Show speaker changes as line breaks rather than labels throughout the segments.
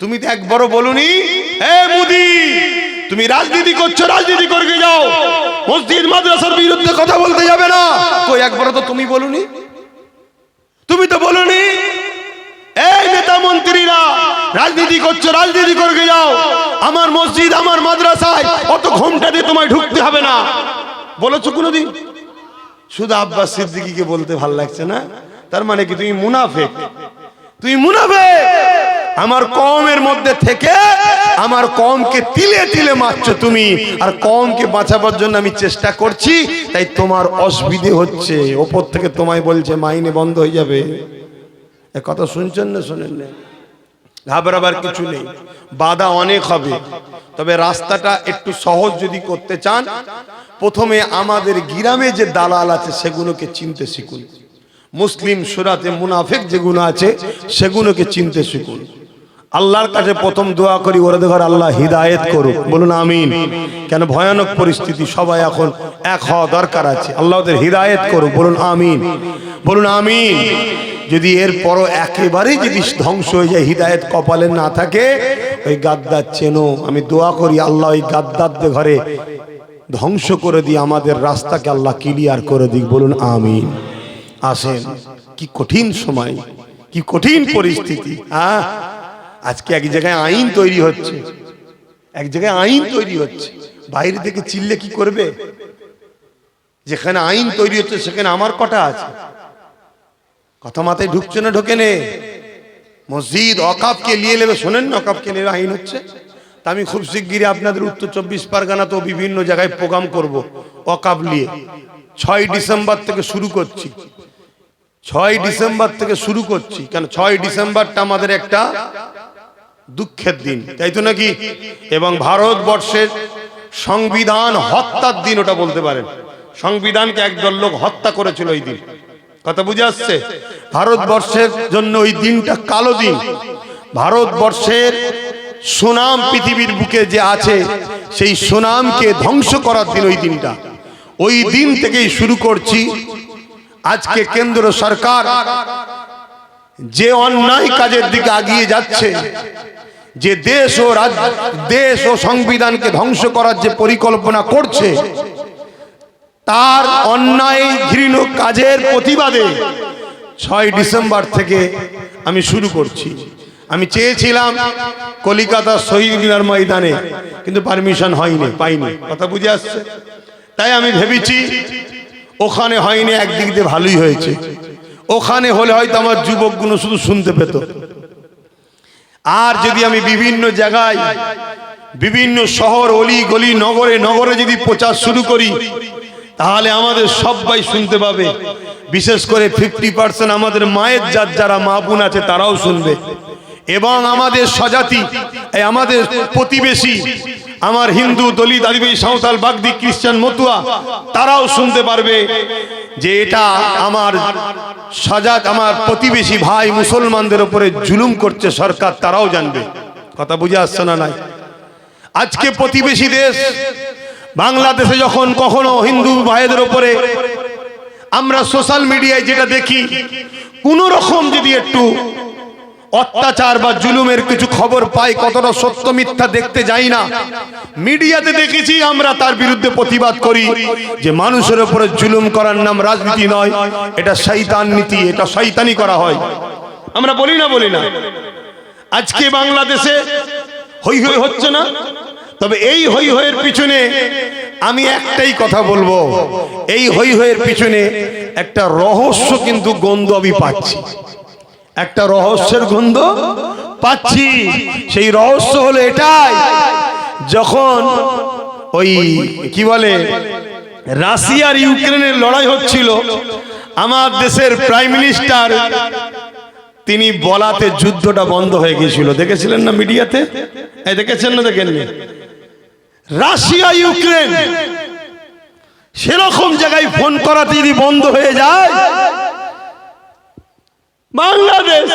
তুমি তো একবারও বলুনি। এ মুদি, তুমি রাজনীতি করছ, রাজনীতি করকে যাও। মসজিদ, মাদ্রাসার বিরুদ্ধে কথা বলতে যাবে না। কই, একবারও তো তুমি বলুনি? তুমি তো বলুনি? এই নেতা মন্ত্রীরা, রাজনীতি করছ, রাজনীতি করবে যাও। আমার মসজিদ, আমার মাদ্রাসায় অত ঘোমটা দিয়ে তোমায় ঢুকতে হবে না। বলেছ কোনোদিন? শুধু আব্বাস সিদ্দিকিকে বলতে ভালো লাগছে না? তার মানে কি, তুমি মুনাফেক? তুই মুনাফে আমার কমের মধ্যে থেকে আমার কমকে তিলে তিলে মারছো তুমি। আর কমকে বাঁচাবার জন্য আমি চেষ্টা করছি, তাই তোমার অসুবিধে হচ্ছে। ওপর থেকে তোমায় বলছে, মাইনে বন্ধ হয়ে যাবে। এ কথা শুনছেন না শোনেন না? ঘাবড়াবার কিছু নেই। বাধা অনেক হবে। তবে রাস্তাটা একটু সহজ যদি করতে চান, প্রথমে আমাদের গ্রামে যে দালাল আছে, সেগুলোকে চিনতে শিখুন। মুসলিম সুরাতে মুনাফেক যেগুলো আছে, সেগুলোকে চিনতে শিখুন। আল্লাহর কাছে প্রথম দোয়া করি ওরা ঘর আল্লাহ হিদায়েত করুক। বলুন আমিন। কেন ভয়ানক পরিস্থিতি? সবাই এখন এক হওয়া দরকার আছে। আল্লাহ ওদের হিদায়েত করুক। বলুন আমিন। বলুন আমিন। যদি এর পরও একেবারেই যদি ধ্বংস হয়ে যায় হিদায়ত কপালে না থাকে ওই গাদ্দার চেনো। আমি দোয়া করি আল্লাহ ওই গাদ্দারদের ঘরে ধ্বংস করে দিই আমাদের রাস্তাকে আল্লাহ ক্লিয়ার করে দিক। বলুন আমিন। আসেন। কি কঠিন সময় কি কঠিন পরিস্থিতি হ্যাঁ? আজকে এক জায়গায় আইন তৈরি হচ্ছে। এক জায়গায় আইন তৈরি হচ্ছে। বাইরে থেকে চিল্লে কি করবে? যেখানে আইন তৈরি হচ্ছে, সেখানে আমার কটা আছে? কথা মাথায় ঢুকছে না, ঢোকে নে। মসজিদ, অকাপকে নিয়ে নেবে। শোনেন না অকাপকে নিয়ে আইন হচ্ছে। তা আমি খুব শিগগিরই আপনাদের উত্তর চব্বিশ পরগনা তো বিভিন্ন জায়গায় প্রোগ্রাম করব, অকাপ নিয়ে। ছয় ডিসেম্বর থেকে শুরু করছি। ছয় ডিসেম্বর থেকে শুরু করছি। কেন? ছয় ডিসেম্বরটা আমাদের একটা দুঃখের দিন, তাই তো নাকি? এবং ভারতবর্ষের সংবিধান হত্যার দিন ওটা বলতে পারেন। সংবিধানকে একদল লোক হত্যা করেছিল ওই দিন। কথা বুঝে আসছে? ভারতবর্ষের জন্য ওই দিনটা কালো দিন। ভারতবর্ষের সুনাম পৃথিবীর বুকে যে আছে, সেই সুনামকে ধ্বংস করার দিন ওই দিনটা। ওই দিন থেকেই শুরু করছি। আজকে কেন্দ্র সরকার যে অন্যায় কাজের দিকে আগিয়ে যাচ্ছে যে দেশ ও দেশ ও সংবিধানকে ধ্বংস করার যে পরিকল্পনা করছে, তার অন্যায় ঘৃণ কাজের প্রতিবাদে ছয় ডিসেম্বর থেকে আমি শুরু করছি। আমি চেয়েছিলাম কলিকাতা শহীদ মিনার ময়দানে, কিন্তু পারমিশন হয়নি, পাইনি। কথা বুঝে আসছে? তাই আমি ভেবেছি, ওখানে হয়নি, একদিক দিয়ে ভালোই হয়েছে। ওখানে হলে হয়তো আমার যুবকগুলো শুধু শুনতে পেত। আর যদি আমি বিভিন্ন জায়গায়, বিভিন্ন শহর, অলি গলি, নগরে নগরে যদি প্রচার শুরু করি, তাহলে আমাদের সবাই শুনতে পাবে। বিশেষ করে ফিফটি পার্সেন্ট আমাদের মায়ের যার যারা মা বোন আছে, তারাও শুনবে। এবং আমাদের স্বজাতি আমাদের প্রতিবেশী আমার হিন্দু দলিত আদিবাসী সাঁওতাল, বাগদি, খ্রিস্টান, মতুয়া, তারাও শুনতে পারবে যে এটা আমার সাজাত আমার প্রতিবেশী ভাই মুসলমানদের উপরে জুলুম করছে সরকার, তারাও জানবে। কথা বুঝে আসছে না নাই? আজকে প্রতিবেশী দেশ, বাংলাদেশে যখন কখনো হিন্দু ভাইদের উপরে আমরা সোশ্যাল মিডিয়ায় যেটা দেখি কোন রকম যদি একটু অত্যাচার বা জুলুমের কিছু খবর পাই, কতটা সত্য মিথ্যা দেখতে যাই না। মিডিয়াতে দেখেছি আমরা তার বিরুদ্ধে প্রতিবাদ করি, যে মানুষের উপরে জুলুম করার নাম রাজনীতি নয়, এটা শৈতান নীতি, এটা শৈতানি করা হয়। আমরা বলি না বলি না। আজকে বাংলাদেশে হই হই হচ্ছে না? তবে এই হই হইয়ের পিছনে আমি একটাই কথা বলব, এই হই হইয়ের পিছনে একটা রহস্য কিন্তু গন্ধ আমি পাচ্ছি। একটা রহস্যের গন্ধ পাচ্ছি। সেই রহস্য হলো এটাই। যখন ওই কি বলে রাশিয়ার ইউক্রেনের লড়াই হচ্ছিল, আমার দেশের প্রাইম মিনিস্টার, তিনি বলাতে যুদ্ধটা বন্ধ হয়ে গিয়েছিল। দেখেছিলেন না মিডিয়াতে? দেখেছেন না দেখেননি? রাশিয়া, ইউক্রেন, সেরকম জায়গায় ফোন করাতে যদি বন্ধ হয়ে যায় বাংলাদেশ,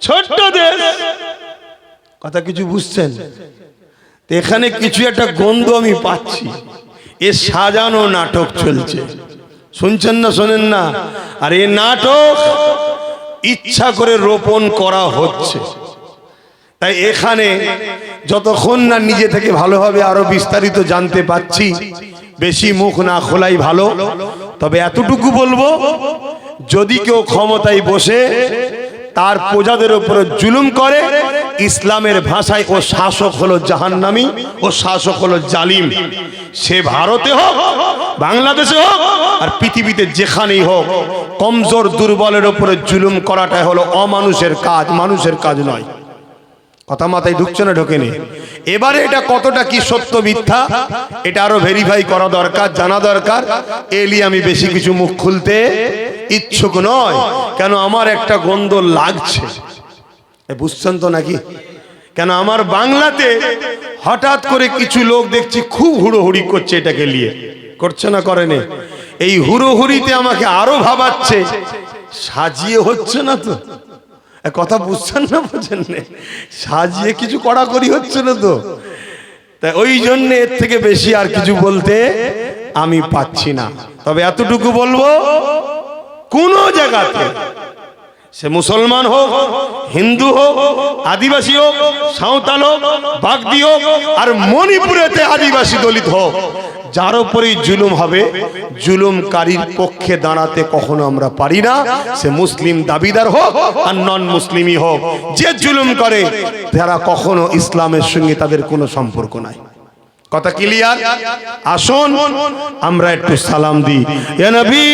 ছোট্ট দেশ। কথা কিছু বুঝছেন? এখানে কিছু একটা গন্ধ আমি পাচ্ছি। এ সাজানো নাটক চলছে। শুনছেন না, শোনেন না? আর এ নাটক ইচ্ছা করে রোপণ করা হচ্ছে। তাই এখানে যতক্ষণ না নিজে থেকে ভালোভাবে আরও বিস্তারিত জানতে পাচ্ছি। বেশি মুখ না খোলাই ভালো। তবে এতটুকু বলব যদি কেউ ক্ষমতায় বসে, তার প্রজাদের উপরে জুলুম করে, ইসলামের ভাষায় ও শাসক হলো জাহান্নামী, ও শাসক হলো জালিম। সে ভারতে হোক, বাংলাদেশে হোক, আর পৃথিবীতে যেখানেই হোক, কমজোর দুর্বলের উপরে জুলুম করাটাই হলো অমানুষের কাজ, মানুষের কাজ নয়। কথা মাথায় ঢুকছে না, ঢোকেনি? এবারে এটা কতটা কি সত্য মিথ্যা, এটা আরও ভেরিফাই করা দরকার, জানা দরকার। এলি আমি বেশি কিছু মুখ খুলতে ইচ্ছুক নয়, কেন আমার একটা গন্ধ লাগছে? বুঝছেন তো নাকি? কেন আমার বাংলাতে হঠাৎ করে কিছু লোক দেখছি খুব হুড়োহুড়ি করছে এটাকে নিয়ে। করছে না, করেনি? এই হুড়োহুড়িতে আমাকে আরও ভাবাচ্ছে, সাজিয়ে হচ্ছে না তো? কথা বুঝছেন না বুঝেন না? সাজিয়ে কিছু কড়াকড়ি হচ্ছে না তো? তাই ওই জন্য এর থেকে বেশি আর কিছু বলতে আমি পাচ্ছি না। তবে এতটুকু বলব কোন জায়গাতে সে মুসলমান হোক, হিন্দু হোক, আদিবাসী হোক, সাঁওতাল হোক, বাগদি হোক, আর মণিপুরেতে আদিবাসী দলিত হোক, যার উপরেই জুলুম হবে। জুলুমকারীর পক্ষে দাঁড়াতে কখনো আমরা পারি না। সে মুসলিম দাবিদার হোক আর নন মুসলিমই হোক, যে জুলুম করে, তারা কখনো ইসলামের সঙ্গে তাদের কোনো সম্পর্ক নাই। কথা ক্লিয়ার আসুন আমরা একটু সালাম দিই। নবী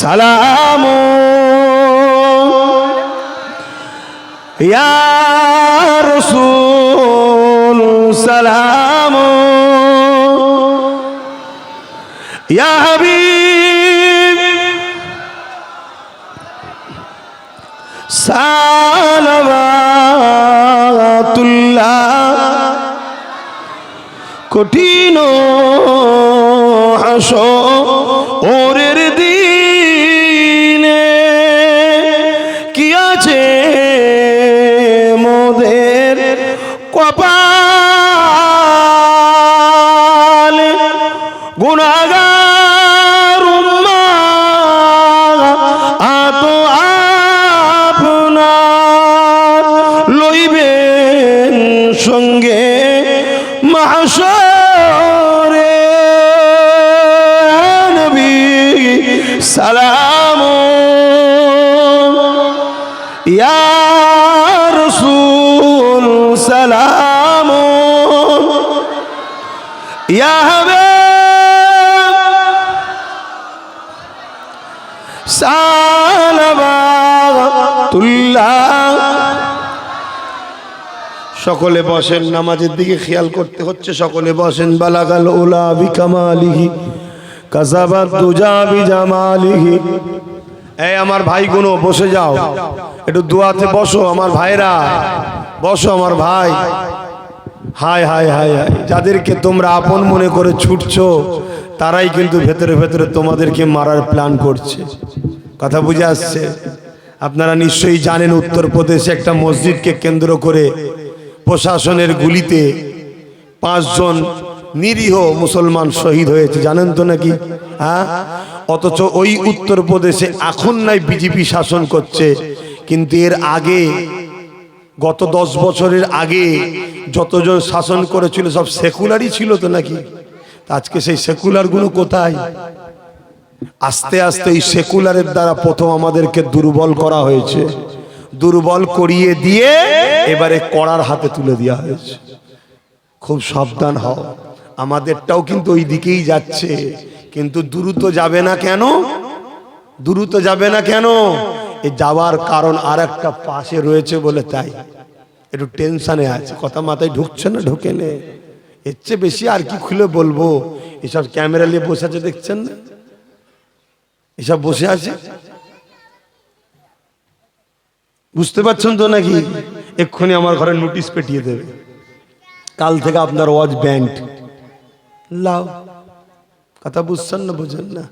সালাম। রাসূল সালাম। সালাওয়াতুল্লাহ কঠিন হাস ওরে দিনে সালাম ইয়া রাসূল, সালাম ইয়া হাবিব। সকলে বসেন, নামাজের দিকে খেয়াল করতে হচ্ছে, সকলে বসেন, বালাগাল ওলা বিকামালিহি কাসাবাত দুজা বিজামালিহি এই আমার ভাই গুনো বসে যাও। একটু দোয়াতে বসো, আমার ভাইরা। বসো আমার ভাই। হাই হাই হাই হাই যাদেরকে তোমরা আপন মনে করে ছুটছো, তারাই কিন্তু ভেতরে ভেতরে তোমাদেরকে মারার প্ল্যান করছে। কথা বুঝে আসছে? আপনারা নিশ্চয়ই জানেন, উত্তরপ্রদেশে একটা মসজিদকে কেন্দ্র করে প্রশাসনের গুলিতে পাঁচজন নিরীহ মুসলমান শহীদ হয়েছে, জানেন তো নাকি? হ্যাঁ? অথচ ওই উত্তরপ্রদেশে এখন নাই বিজেপি শাসন করছে, কিন্তু এর আগে, গত দশ বছরের আগে যতজন শাসন করেছিল, সব সেকুলারই ছিল তো নাকি? আজকে সেই সেকুলারগুলো কোথায়? আস্তে আস্তে এই সেকুলারের দ্বারা প্রথম আমাদেরকে দুর্বল করা হয়েছে। দুর্বল করিয়ে দিয়ে এবারে কড়ার হাতে তুলে দেওয়া হয়েছে। খুব সাবধান হও। আমাদেরটাও কিন্তু ওই দিকেই যাচ্ছে। কিন্তু দ্রুত যাবে না কেন? দ্রুত যাবে না কেন? এ যাওয়ার কারণ আর একটা পাশে রয়েছে বলে তাই। একটু টেনশনে আছে। কথা মাথায় ঢুকছে না ঢুকে নে এর চেয়ে বেশি আর কি খুলে বলব? এসব ক্যামেরা নিয়ে বসে আছে, দেখছেন না? এসব বসে আছে? বুঝতে পারছেন তো নাকি? এক্ষুনি আমার ঘরে নোটিশ পেটিয়ে দেবে। কাল থেকে আপনার ওয়াজ ব্যান্ড। লাও। কথা বুঝছেন না, বুঝেন না?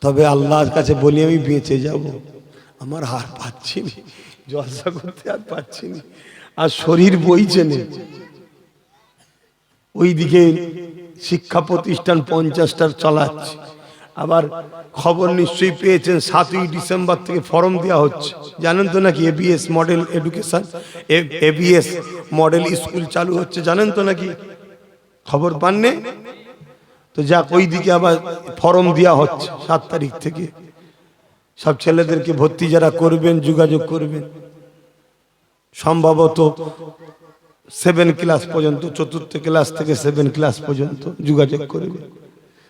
তবে আল্লাহর কাছে বলি, আমি বেঁচে যাব। আমার আর পাচ্ছি না। জলসা করতে আর পাচ্ছি না। আর শরীর বইছে না। ওইদিকে শিক্ষা প্রতিষ্ঠান পঞ্চাশটার চালাচ্ছে। আবার খবর নিশ্চয়ই পেয়েছেন, সাতই ডিসেম্বর থেকে ফর্ম দেওয়া হচ্ছে। জানেন তো নাকি ABS model education ABS model school চালু হচ্ছে, জানেন তো নাকি? খবর পাননি? তো যাক ওই দিকে আবার ফর্ম দেওয়া হচ্ছে সাত তারিখ থেকে। সব ছেলেদেরকে ভর্তি যারা করবেন, যোগাযোগ করবেন। সম্ভবত সেভেন ক্লাস পর্যন্ত, চতুর্থ ক্লাস থেকে সেভেন ক্লাস পর্যন্ত যোগাযোগ করবে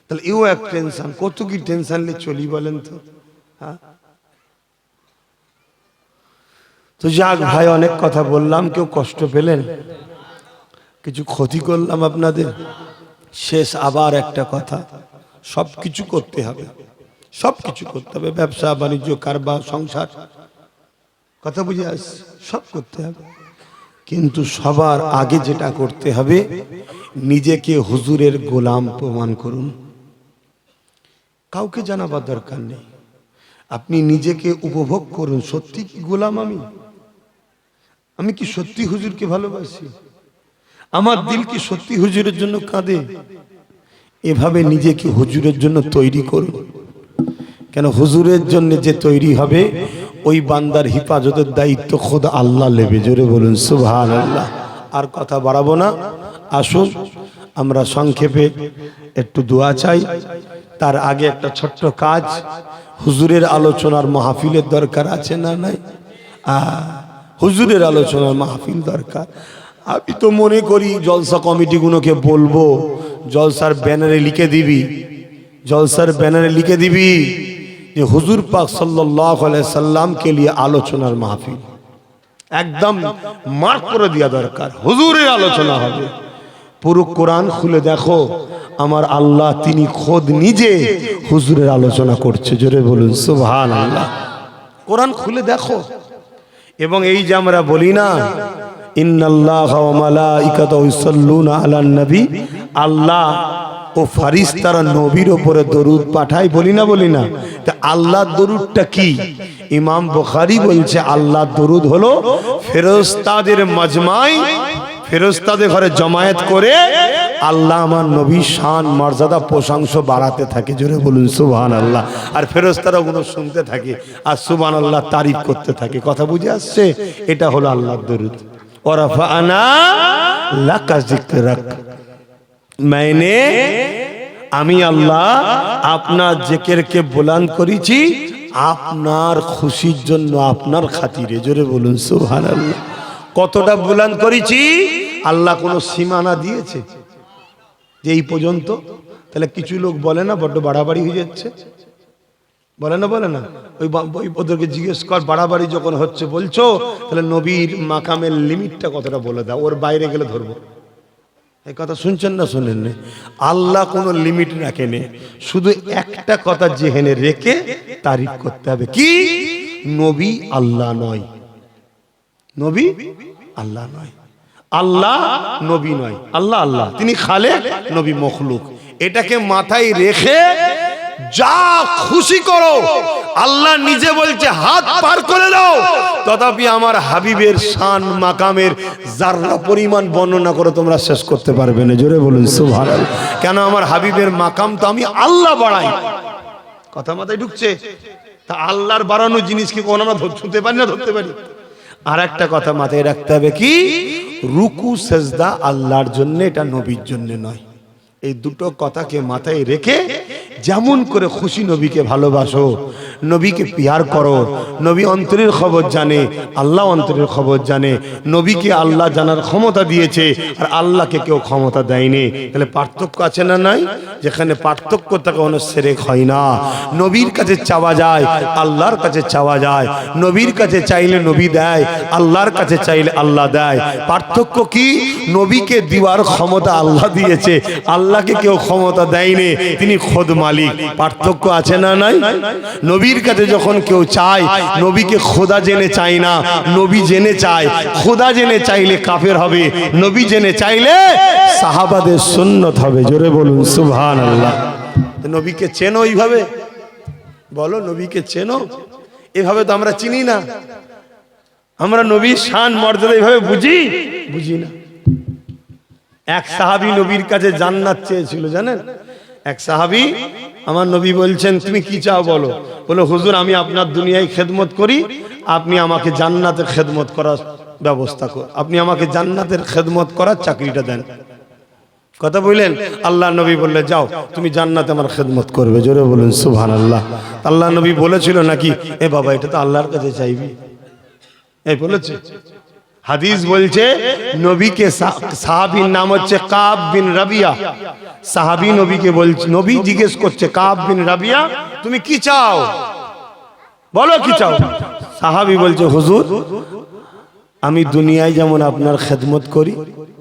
তাহলে এও এক টেনশন কত কি টেনশন নিয়ে চলি বলেন তো? হ্যাঁ? তো যাক ভাই, অনেক কথা বললাম, কেউ কষ্ট পেলেন? কিছু ক্ষতি করলাম আপনাদের? শেষ আবার একটা কথা। সব কিছু করতে হবে। সব কিছু করতে হবে। ব্যবসা, বাণিজ্য, কারবার, সংসার। কথা বুঝে আস, সব করতে হবে। কিন্তু সবার আগে যেটা করতে হবে, নিজেকে হুজুরের গোলাম প্রমাণ করুন। কাউকে জানাবার দরকার নেই। আপনি নিজেকে উপভোগ করুন। সত্যি কি গোলাম আমি? আমি কি সত্যি হুজুরকে ভালোবাসি? আমার দিল কি সত্যি হুজুরের জন্য কাঁদে? এভাবে নিজেকে হুজুরের জন্য তৈরি করুন কেন হুজুরের জন্য যে তৈরি হবে, ওই বান্দার হিফাজতের দায়িত্ব খোদ আল্লাহ লেবে জোরে বলুন সুবহান আল্লাহ আর কথা বাড়াবো না। আসুন, আমরা সংক্ষেপে একটু দোয়া চাই। তার আগে একটা ছোট্ট কাজ। হুজুরের আলোচনার মাহফিলের দরকার আছে না নাই? হুজুরের আলোচনার মাহফিল দরকার। আমি তো মনে করি জলসা কমিটিগুলোকে বলব, জলসার ব্যানারে লিখে দিবি। জলসার ব্যানারে লিখে দিবি যে হুজুর পাক সাল্লাহ সাল্লামকে নিয়ে আলোচনার মাহফিল। একদম মার্ক করে দেওয়া দরকার, হুজুরের আলোচনা হবে। পুরো কোরআন খুলে দেখো, আমার আল্লাহ তিনি খোদ নিজে হুজুরের আলোচনা করছে, জোরে বলুন সুবহান আল্লাহ কোরআন খুলে দেখো। এবং এই যে আমরা বলি না নবী। আল্লাহ ও ফারিস তারা নবীর ওপরে দরুদ পাঠায়, বলি না বলি না? তা আল্লাহ দরুদটা কি? ইমাম বুখারী বলছে আল্লাহ দরুদ হলো ফেরেশতাদের মাজমাই ফেরেশতাদের ঘরে জমায়েত করে আল্লাহ আমার নবী শান, মর্যাদা, প্রশংস বাড়াতে থাকে। জোরে বলুন সুবহান আল্লাহ আর ফেরেশতারা ওগুলো শুনতে থাকে, আর সুবহান আল্লাহ তারিফ করতে থাকে। কথা বুঝে আসছে? এটা হলো আল্লাহর দরুদ। যিকরাক। मैंने আমি আল্লাহ আপনার জেকেরকে বুলান করেছি, আপনার খুশির জন্য, আপনার খাতিরে। জোরে বলুন সুবহান আল্লাহ কতটা বুলান করেছি? আল্লাহ কোনো সীমানা দিয়েছে? যে এই পর্যন্ত? তাহলে কিছু লোক বলে না, বড্ড বাড়াবাড়ি হয়ে যাচ্ছে। বলে না বলে না? ওই ওদেরকে জিজ্ঞেস কর, বাড়াবাড়ি যখন হচ্ছে বলছো, তাহলে নবীর মাকামের লিমিটটা কতটা বলে দাও, ওর বাইরে গেলে ধরবো। এই কথা শুনছেন না শোনেন না? আল্লাহ কোনো লিমিট রাখেনি, শুধু একটা কথা যেখানে রেখে তারিফ করতে হবে। কি? নবী আল্লাহ নয়। নবী আল্লাহ নয়। আল্লাহ নবী নয়। আল্লাহ আল্লাহ। তিনি খালে নবী মখলুক। এটাকে মাথায় রেখে যা খুশি করো। আল্লাহ নিজে বলছে, হাত পার করে দাও। তথাপি আমার হাবিবের শান, মাকামের যার্রা পরিমাণ বর্ণনা করে, তোমরা শেষ করতে পারবে না। জোরে বলুন, সুবহানাল্লাহ। কেন আমার হাবিবের মাকাম তো আমি আল্লাহ বাড়াই। কথা মাথায় ঢুকছে? তা আল্লাহর বাড়ানো জিনিস কি কোনো আমরা ছুঁতে পারি না, ধরতে পারি? আর একটা কথা মাথায় রাখতে হবে কি? রুকু, সেজদা আল্লাহর জন্য, এটা নবীর জন্য নয়। এই দুটো কথাকে মাথায় রেখে যেমন করে খুশি নবীকে ভালোবাসো, নবীকে পিয়ার করো, নবী অন্তরের খবর জানে, আল্লাহ অন্তরের খবর জানে, নবীকে আল্লাহ জানার ক্ষমতা দিয়েছে, আর আল্লাহকে কেউ ক্ষমতা দেয়নি। তাহলে পার্থক্য আছে না নাই? যেখানে পার্থক্য থাকে কোনো সেরেক হয় না। নবীর কাছে চাওয়া যায়, আল্লাহর কাছে চাওয়া যায়। নবীর কাছে চাইলে নবী দেয়, আল্লাহর কাছে চাইলে আল্লাহ দেয়। পার্থক্য কি? নবীকে দিওয়ার ক্ষমতা আল্লাহ দিয়েছে, আল্লাহকে কেউ ক্ষমতা দেয়নি, তিনি খোদ মালিক পার্থক্য আছে না নাই? নবীর কাছে যখন কেউ চায় নবীকে খোদা জেনে চায় না নবী জেনে চায় খোদা জেনে চাইলে কাফের হবে নবী জেনে চাইলে সাহাবাদের সুন্নত হবে। জোরে বলুন সুবহান আল্লাহ নবীকে চেনো এইভাবে? বলো নবীকে চেনো? এভাবে তো আমরা চিনি না। আমরা নবীর শান মর্যাদা এইভাবে বুঝি? বুঝি না। এক সাহাবী নবীর কাছে জান্নাত চেয়েছিল জানেন? এক সাহাবী আমার নবী বলছেন, তুমি কি চাও বলো? বলো, হুজুর, আমি আপনার দুনিয়ায় খেদমত করি, আপনি আমাকে জান্নাতের খেদমত করার ব্যবস্থা কর, আপনি আমাকে জান্নাতের খেদমত করার চাকরিটা দেন। কথা বললেন? আল্লাহ নবী বললে, যাও, তুমি জান্নাতে আমার খেদমত করবে। জোরে বলুন সুবহান আল্লাহ আল্লাহ নবী বলেছিল নাকি, এ বাবা, এটা তো আল্লাহর কাছে চাইবি। এই বলেছে। হাদিস বলছে, নবীকে সাহাবীর নাম হচ্ছে কাব বিন রাবিয়া। সাহাবি নবীকে বলছে, নবী জিজ্ঞেস করছে, কাব বিন রাবিয়া, তুমি কি চাও? বলো কি চাও? সাহাবি বলছে, হুজুর, আমি দুনিয়ায় যেমন আপনার খেদমত করি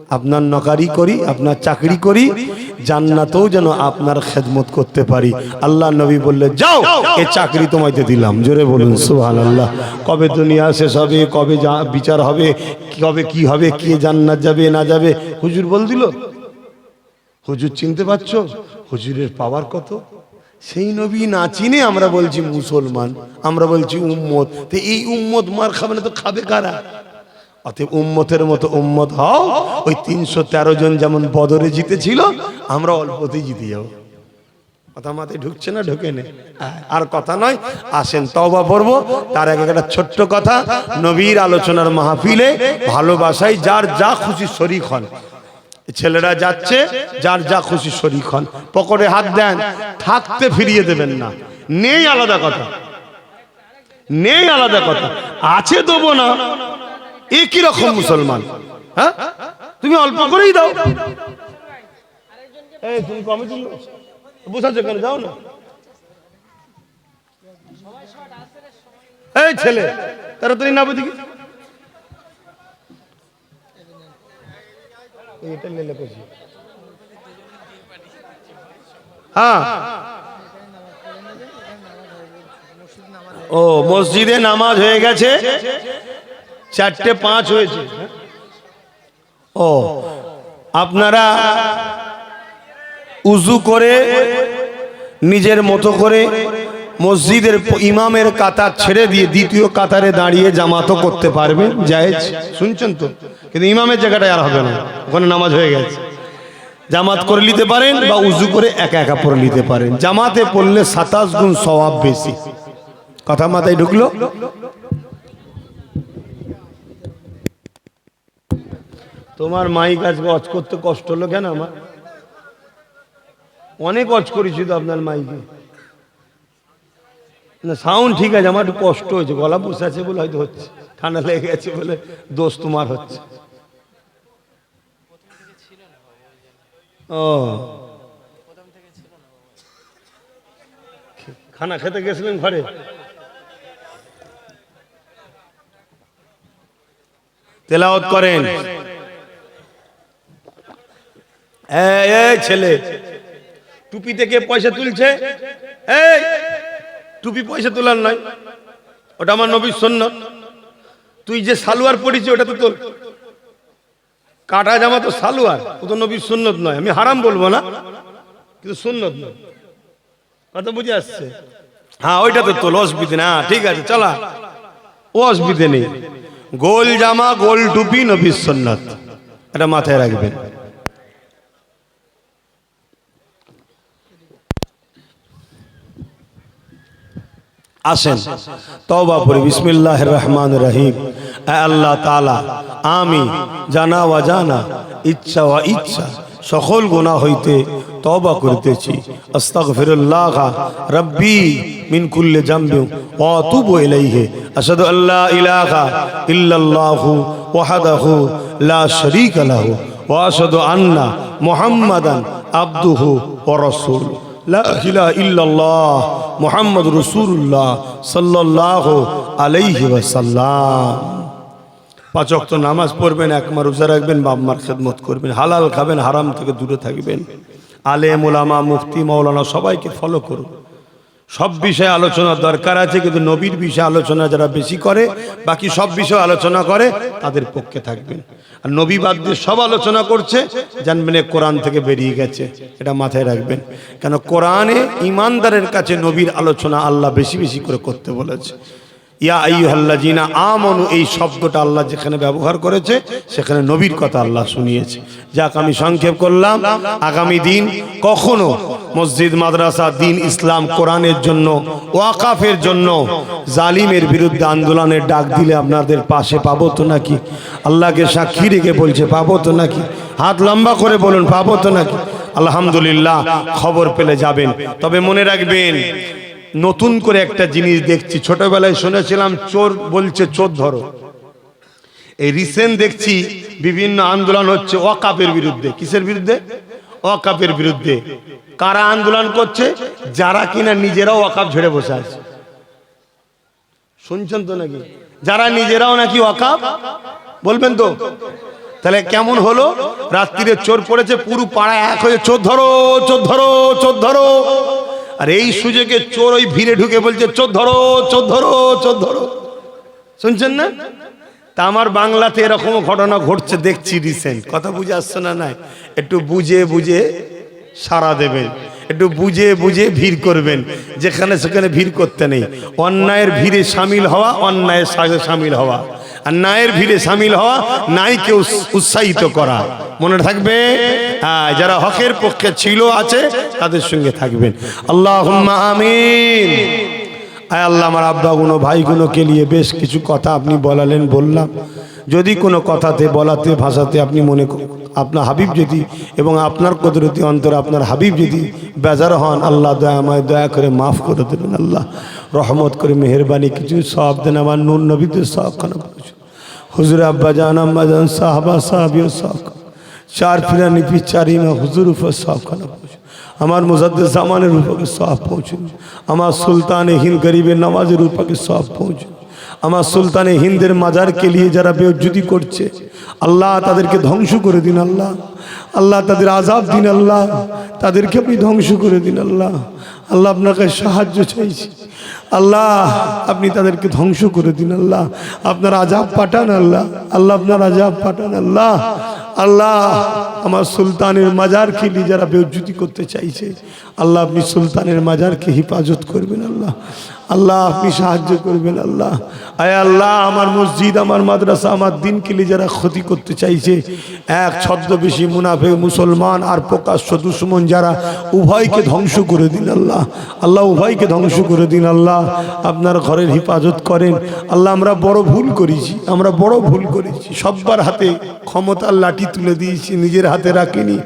আপনার নকারি করি, আপনার চাকরি করি, জান্নাতেও যেন আপনার খেদমত করতে পারি। আল্লাহ নবী বললে, যাও, এ চাকরি তোমাইতে দিলাম। জোরে বলুন সুহান আল্লাহ কবে দুনিয়া শেষ হবে, কবে যা- বিচার হবে, কবে কি হবে, কে জান্নাত যাবে, না যাবে, হুজুর বল দিল। হুজুর চিনতে পারছ? হুজুরের পাওয়ার কত? সেই নবী না চিনে আমরা বলছি মুসলমান, আমরা বলছি উম্মত। তো এই উম্মত মার খাবে না তো খাবে কারা? অতএব উম্মতের মতো উম্মত হও। ওই তিনশো তেরো জন যেমন বদরে জিতেছিল আমরা অল্পতেই জিতে যাব। কথা মাথায় ঢুকছে না, ঢুকে নে। আর কথা নয়, আসেন তওবা পড়ব। তার এক একটা ছোট্ট কথা, নবীর আলোচনার মাহফিলে ভালোবাসায় যার যা খুশি শরিক হন। ছেলেরা যাচ্ছে, যার যা খুশি শরিক হন। পকেটে হাত দেন, থাকতে ফিরিয়ে দেবেন না। নেই আলাদা কথা। নেই আলাদা কথা। আছে দেবো না। একই রকম মুসলমান? হ্যাঁ? তুমি অল্প করেই দাও। বসাচ্ছ কেন? যাও না। এই ছেলে না বুঝি হ্যাঁ। ও, মসজিদে নামাজ হয়ে গেছে। চারটে পাঁচ হয়েছে। ও, আপনারা উজু করে, নিজের মতো করে মসজিদের ইমামের কাতার ছেড়ে দিয়ে দ্বিতীয় কাতারে দাঁড়িয়ে জামাতও করতে পারবেন, জায়েজ। শুনছেন তো? কিন্তু ইমামের জায়গাটায় আর হবে না, ওখানে নামাজ হয়ে গেছে। জামাত করে নিতে পারেন বা উজু করে একা একা পড়ে নিতে পারেন। জামাতে পড়লে সাতাশ গুণ স্বভাব বেশি। কথা মাথায় ঢুকলো? তোমার মাইক আজকে অচ করতে কষ্ট হলো কেন আমার? অনেক অচ করেছি তো আপনার মাইকে। না সাউন্ড ঠিক আছে, আমার একটু কষ্ট হয়েছে, গলা বসে আছে বলে হয়তো হচ্ছে, ঠান্ডা লেগে গেছে বলে দোষ তোমার হচ্ছে। ও। খানা খেতে গেছিলেন ঘরে? তেলাওত করেন। এই ছেলে টুপি থেকে পয়সা তুলছে? এই টুপি পয়সা তোলার নয় ওটা আমার নবীর সন্ন্যত তুই যে সালোয়ার পড়েছি ওটা তো তোর। কাটা জামা তো সালোয়ার ও তো নবীর সুন্নত নয়। আমি হারাম বলব না কিন্তু সুন্নত নয়। কথা বুঝে আসছে? হ্যাঁ ওইটা তো তোল অসুবিধে না। হ্যাঁ, ঠিক আছে চলা। ও অসুবিধে নেই। গোল জামা গোল টুপি নবীর সুন্নত। এটা মাথায় রাখবেন। আসেন। তওবা পড়ি বিসমিল্লাহ রহমান রহিম। আল্লাহ তালা আমি জানা ওয়া জানা, ইচ্ছা ওয়া ইচ্ছা, সকল গুণা হইতে তওবা করিতেছি। আস্তাগফিরুল্লাহ রব্বি মিন কুল্লি জামবি ওয়া আতুবু ইলাইহি। আশহাদু আল্লা ইলাহা ইল্লাল্লাহু ওয়াহদাহু লা শারীকা লাহু। ওয়া আশহাদু আন্না মুহাম্মাদান আবদুহু ওয়া রাসূলুহু। ইল্লাল্লাহ মোহাম্মদ পাঁচ অক্ত নামাজ পড়বেন একমা রোজা রাখবেন বাম্মার খেদমত করবেন, হালাল খাবেন, হারাম থেকে দূরে থাকবেন। আলে ওলামা মুফতি মৌলানা সবাইকে ফলো করুন। সব বিষয়ে আলোচনা দরকার আছে, কিন্তু নবীর বিষয়ে আলোচনা যারা বেশি করে, বাকি সব বিষয়ে আলোচনা করে, তাদের পক্ষে থাকবেন আর নবী বাদ দিয়ে সব আলোচনা করছে, জানবেন কোরআন থেকে বেরিয়ে গেছে, এটা মাথায় রাখবেন। কেন কোরআনে ইমানদারের কাছে নবীর আলোচনা আল্লাহ বেশি বেশি করে করতে বলেছে। ইয়া আইয়ুহাল্লাযিনা আমানু, এই শব্দটা আল্লাহ যেখানে ব্যবহার করেছে, সেখানে নবীর কথা আল্লাহ শুনিয়েছে। যাক, আমি সংক্ষেপ করলাম। আগামী দিন কখনো মসজিদ, মাদ্রাসা, দিন ইসলাম, কোরআনের জন্য, ওয়াকাফের জন্য জালিমের বিরুদ্ধে আন্দোলনের ডাক দিলে আপনাদের পাশে পাবো তো নাকি? আল্লাহকে সাক্ষী রেখে বলছে, পাবো তো নাকি? হাত লম্বা করে বলুন, পাবো তো নাকি? আলহামদুলিল্লাহ, খবর পেলে যাবেন। তবে মনে রাখবেন নতুন করে একটা জিনিস দেখছি। ছোটবেলায় শুনেছিলাম, চোর বলছে, চোর ধরো। এই রিসেন্ট দেখছি, বিভিন্ন আন্দোলন হচ্ছে ওয়াকাপের বিরুদ্ধে। কিসের বিরুদ্ধে? ওয়াকাপের বিরুদ্ধে। কারা আন্দোলন করছে? যারা কিনা নিজেরাও ওয়াকাপ ঝেড়ে বসে আছে। শুনছেন তো নাকি? যারা নিজেরাও নাকি ওয়াকাপ? বলবেন তো। তাহলে কেমন হলো? রাত্রিরে চোর পড়েছে, পুরো পাড়া এক হয়ে, চোর ধরো চোর ধরো চোর ধরো। আর এই সুযোগে চোর ওই ভিড়ে ঢুকে বলছে, চোর ধরো চোর ধরো চোর ধরো। শুনছেন না? তা আমার বাংলাতে এরকম ঘটনা ঘটছে, দেখছি রিসেন্ট কথা বুঝে আসছে না নাই? একটু বুঝে বুঝে সারা দেবেন। একটু বুঝে বুঝে ভিড় করবেন, যেখানে সেখানে ভিড় করতে নেই। অন্যায়ের ভিড়ে সামিল হওয়া, অন্যায়ের সাথে সামিল হওয়া। আর ন্যায়ের ভিড়ে সামিল হওয়া নাইকে উৎসাহিত করা। মনে থাকবে? হ্যাঁ যারা হকের পক্ষে ছিল, আছে, তাদের সঙ্গে থাকবেন। আল্লাহ আমিন। আয় আল্লাহ, আমার আব্বাগুনো ভাইগুলোকে নিয়ে বেশ কিছু কথা আপনি বলালেন, বললাম। যদি কোনো কথাতে, বলাতে, ভাষাতে আপনি মনে আপনার হাবিব যদি এবং আপনার কদরতি অন্তর আপনার হাবিব যদি বেজার হন, আল্লাহ দয়া, আমায় দয়া করে মাফ করে দেবেন, আল্লাহ। রহমত করে, মেহরবানি, কিছু সব দেন, আমার নুন নবীতে সব খানা হুজুর আব্বা জান, আম্মা জান, সাহাবা, সাহাবিও সব চার ফিরানি পি চার ইমা হুজুর উপর সব খানা পৌঁছে। আমার মুজাদ্দ জামানের উপরে সব পৌঁছুন আমার সুলতান হিন্দ গরিবের নামাজের উপরে সব পৌঁছুন আমার সুলতানে হিন্দের মাজারকে নিয়ে যারা বেউজ্জুদি করছে, আল্লাহ তাদেরকে ধ্বংস করে দিন আল্লাহ। আল্লাহ তাদের আজাব দিন আল্লাহ। তাদেরকে আপনি ধ্বংস করে দিন আল্লাহ। আল্লাহ আপনাকে সাহায্য চাইছি। আল্লাহ, আপনি তাদেরকে ধ্বংস করে দিন আল্লাহ। আপনার আজাব পাঠান আল্লাহ। আল্লাহ আপনার আজাব পাঠান আল্লাহ। আল্লাহ, আমার সুলতানের মাজারকে নিয়ে যারা বেউজ্জুতি করতে চাইছে, আল্লাহ আপনি সুলতানের মাজারকে হেফাজত করবেন আল্লাহ। আল্লাহ, আপনি সাহায্য করবেন, আল্লাহ। আয় আল্লাহ, আমার মসজিদ, আমার মাদ্রাসা, আমার দিনকে নিয়ে যারা ক্ষতি করতে চাইছে, এক ছদ্মবেশী মুনাফে মুসলমান আর প্রকাশ্য দুশ্মন যারা উভয়কে ধ্বংস করে দিন, আল্লাহ। আল্লাহ, উভয়কে ধ্বংস করে দিন, আল্লাহ। আপনার ঘরের হেফাজত করেন। আল্লাহ, আমরা বড় ভুল করেছি, আমরা বড় ভুল করেছি। সব্বার হাতে ক্ষমতার লাঠি তুলে দিয়েছি, নিজের হাতে রাখিনি।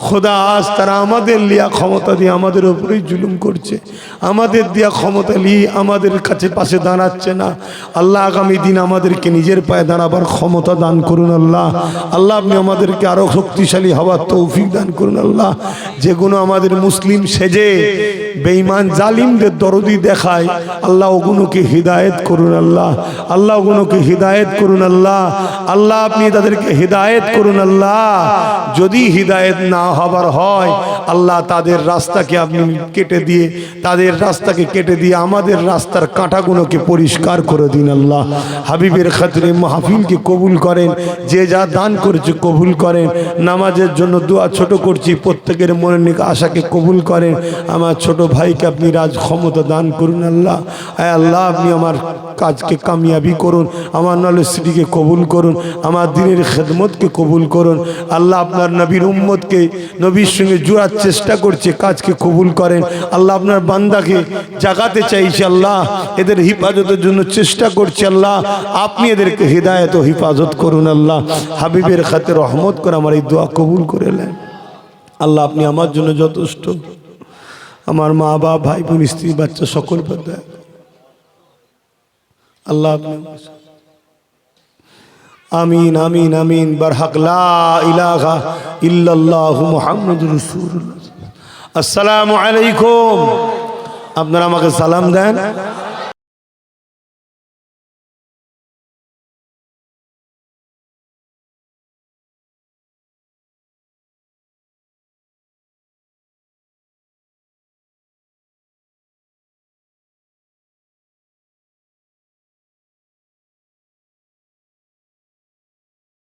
খোদা আজ তারা আমাদের লিয়া ক্ষমতা দিয়ে আমাদের ওপরেই জুলুম করছে। আমাদের দেয়া ক্ষমতা নিয়ে আমাদের কাছে পাশে দাঁড়াচ্ছে না। আল্লাহ আগামী দিন আমাদেরকে নিজের পায়ে দাঁড়াবার ক্ষমতা দান করুন আল্লাহ। আল্লাহ আপনি আমাদেরকে আরও শক্তিশালী হওয়ার তৌফিক দান করুন আল্লাহ। যেগুলো আমাদের মুসলিম সেজে বেঈমান জালিমদের দরদি দেখায়, আল্লাহ ওগুলোকে হৃদায়ত করুন আল্লাহ আল্লাহ ওগুলোকে হৃদায়ত করুন আল্লাহ আল্লাহ আপনি তাদেরকে হৃদায়ত করুন আল্লাহ। যদি হৃদায়ত না হবার হয়, আল্লাহ তাদের রাস্তাকে আপনি কেটে দিয়ে, তাদের রাস্তাকে কেটে দিয়ে আমাদের রাস্তার কাঁটাগুলোকে পরিষ্কার করে দিন আল্লাহ। হাবিবের খাতিরে মাহফিলকে কবুল করেন, যে যা দান করেছে কবুল করেন, নামাজের জন্য দোয়া ছোট করছি, প্রত্যেকের নিকে আশাকে কবুল করেন, আমার ছোট ভাইকে আপনি রাজ ক্ষমতা দান করুন আল্লাহ। আয় আল্লাহ, আপনি আমার কাজকে কামিয়াবি করুন, আমার নলেজটিকে কবুল করুন, আমার দিনের খেদমতকে কবুল করুন। আল্লাহ আপনার নবীর উম্মতকে, নবীর সঙ্গে জোড়ার চেষ্টা করছে, কাজকে কবুল করেন। আল্লাহ আপনার বান্দাকে জাগাতে চাইছে আল্লাহ, এদের হিফাজতের জন্য চেষ্টা করছে আল্লাহ, আপনি এদেরকে হৃদায়ত ও হিফাজত করুন আল্লাহ। হাবিবের খাতে রহমত করে আমার এই দোয়া কবুল করে নেন। আল্লাহ, আপনি আমার জন্য যথেষ্ট। আমার মা বাবা ভাই বোন, স্ত্রী, বাচ্চা, সকল পর আল্লাহ আমিন আমিন আমিন, বারহাক লা ইলাহা ইল্লাল্লাহু মুহাম্মাদুর রাসূলুল্লাহ। আসসালামু আলাইকুম। আপনারা আমাকে সালাম দেন।